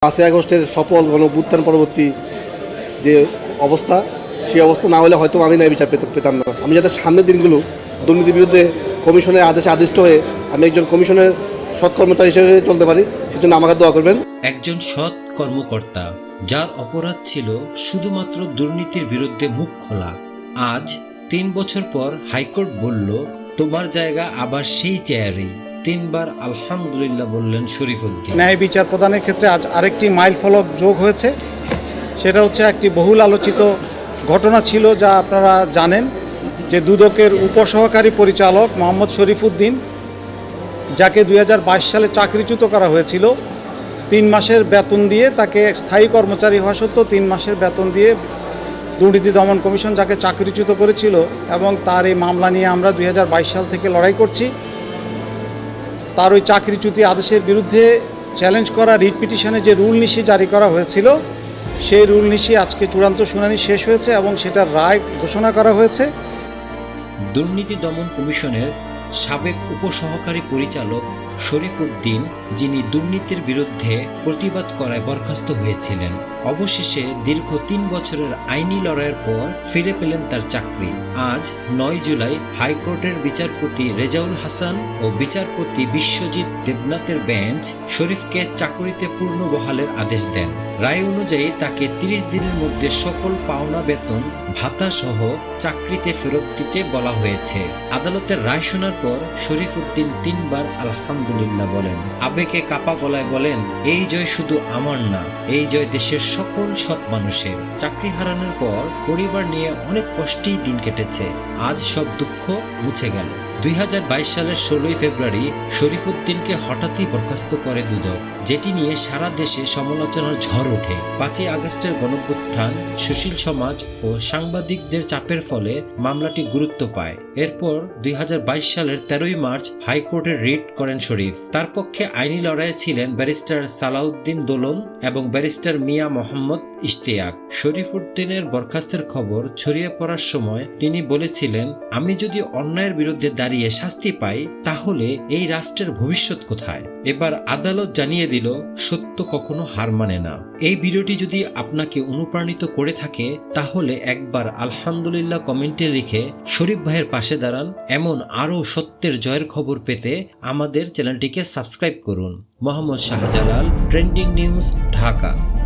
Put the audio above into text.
পাঁচই আগস্টের সফল গণভ্যুত্থান পরবর্তী যে অবস্থা, সেই অবস্থা না হলে হয়তো আমি ন্যায় বিচার পেতে- পেতাম না। আমি যাতে সামনের দিনগুলো দুর্নীতির বিরুদ্ধে কমিশনের আদেশে আদিষ্ট হয়ে আমি একজন কমিশনের সৎ কর্মচারী হিসেবে চলতে পারি, সেজন্য আমাকে দোয়া করবেন। একজন সৎ কর্মকর্তা, যার অপরাধ ছিল শুধুমাত্র দুর্নীতির বিরুদ্ধে মুখ খোলা। আজ তিন বছর পর হাইকোর্ট বলল, তোমার জায়গা আবার সেই চেয়ারেই। তিনবার আলহামদুলিল্লাহ বললেন শরীফুদ্দিন। ন্যায় বিচার প্রদানের ক্ষেত্রে আজ আরেকটি মাইল ফলক যোগ হয়েছে। সেটা হচ্ছে একটি বহুল আলোচিত ঘটনা ছিল যা আপনারা জানেন যে দুদকের উপসহকারী পরিচালক মোহাম্মদ শরীফুদ্দিন, যাকে দুই হাজার বাইশ সালে চাকরিচ্যুত করা হয়েছিল, তিন মাসের বেতন দিয়ে তাকে স্থায়ী কর্মচারী হওয়া সত্ত্বেও তিন মাসের বেতন দিয়ে দুর্নীতি দমন কমিশন যাকে চাকরিচ্যুত করেছিল এবং তার এই মামলা নিয়ে আমরা দুই হাজার বাইশ সাল থেকে লড়াই করছি। তার ওই চাকরিচ্যুতি আদেশের বিরুদ্ধে চ্যালেঞ্জ করা রিট পিটিশনে যে রুল নিশি জারি করা হয়েছিল, সেই রুল নিশি আজকে চূড়ান্ত শুনানি শেষ হয়েছে এবং সেটার রায় ঘোষণা করা হয়েছে। দুর্নীতি দমন কমিশনের সাবেক উপসহকারী পরিচালক শরীফুদ্দিন যিনি দুর্নীতির বিরুদ্ধে প্রতিবাদ করায় বরখাস্ত হয়েছিলেন। অবশেষে দীর্ঘ তিন বছরের আইনি লড়াইয়ের পর ফিরে পেলেন তার চাকরি। আজ, নয় জুলাই, হাইকোর্টের বিচারপতি রেজাউল হাসান ও বিচারপতি বিশ্বজিৎ দেবনাথের বেঞ্চ শরীফকে চাকরিতে পূর্ণ বহালের আদেশ দেন। রায় অনুযায়ী তাকে তিরিশ দিনের মধ্যে সকল পাওনা বেতন ভাতা সহ চাকরিতে ফেরত দিতে বলা হয়েছে। আদালতের রায় শোনার পর শরীফ উদ্দিন তিনবার আলহামদুলিল্লাহ বলেন। আবেগে কাপা গলায় বলেন, এই জয় শুধু আমার না, এই জয় দেশের সকল সৎ মানুষের। চাকরি হারানোর পর পরিবার নিয়ে অনেক কষ্টেই দিন কেটেছে। আজ সব দুঃখ মুছে গেল। দুই হাজার বাইশ সালের ষোলোই ফেব্রুয়ারি শরীফুদ্দিনকে হঠাৎই বরখাস্ত করে দুদক, যেটি নিয়ে সারা দেশে সমালোচনার ঝড় ওঠে। পাঁচই আগস্টের গণপ্রত্থান সুশীল সমাজ ও সাংবাদিকদের চাপের ফলে মামলাটি গুরুত্ব পায়। এরপর দুই হাজার বাইশ সালের তেরোই মার্চ হাইকোর্টে রিট করেন শরীফ। তার পক্ষে আইনি লড়াইয়ে ছিলেন ব্যারিস্টার সালাউদ্দিন দোলন এবং ব্যারিস্টার মিয়া মোহাম্মদ ইশতিয়াক। শরীফুদ্দিনের বরখাস্তের খবর ছড়িয়ে পড়ার সময় তিনি বলেছিলেন, আমি যদি অন্যায়ের বিরুদ্ধে দাঁড়িয়ে শাস্তি পাই তাহলে এই রাষ্ট্রের ভবিষ্যৎ কোথায়? এবার আদালত জানিয়ে দিল, সত্য কখনো হার মানে না। এই ভিডিওটি যদি আপনাকে অনুপ্রাণিত করে থাকে, তাহলে একবার আলহামদুলিল্লাহ কমেন্টে লিখে শরীফ ভাইয়ের পাশে দাঁড়ান। এমন আরও সত্যের জয়ের খবর পেতে আমাদের চ্যানেলটিকে সাবস্ক্রাইব করুন। Mohammad Shahjalal, trending news, Dhaka.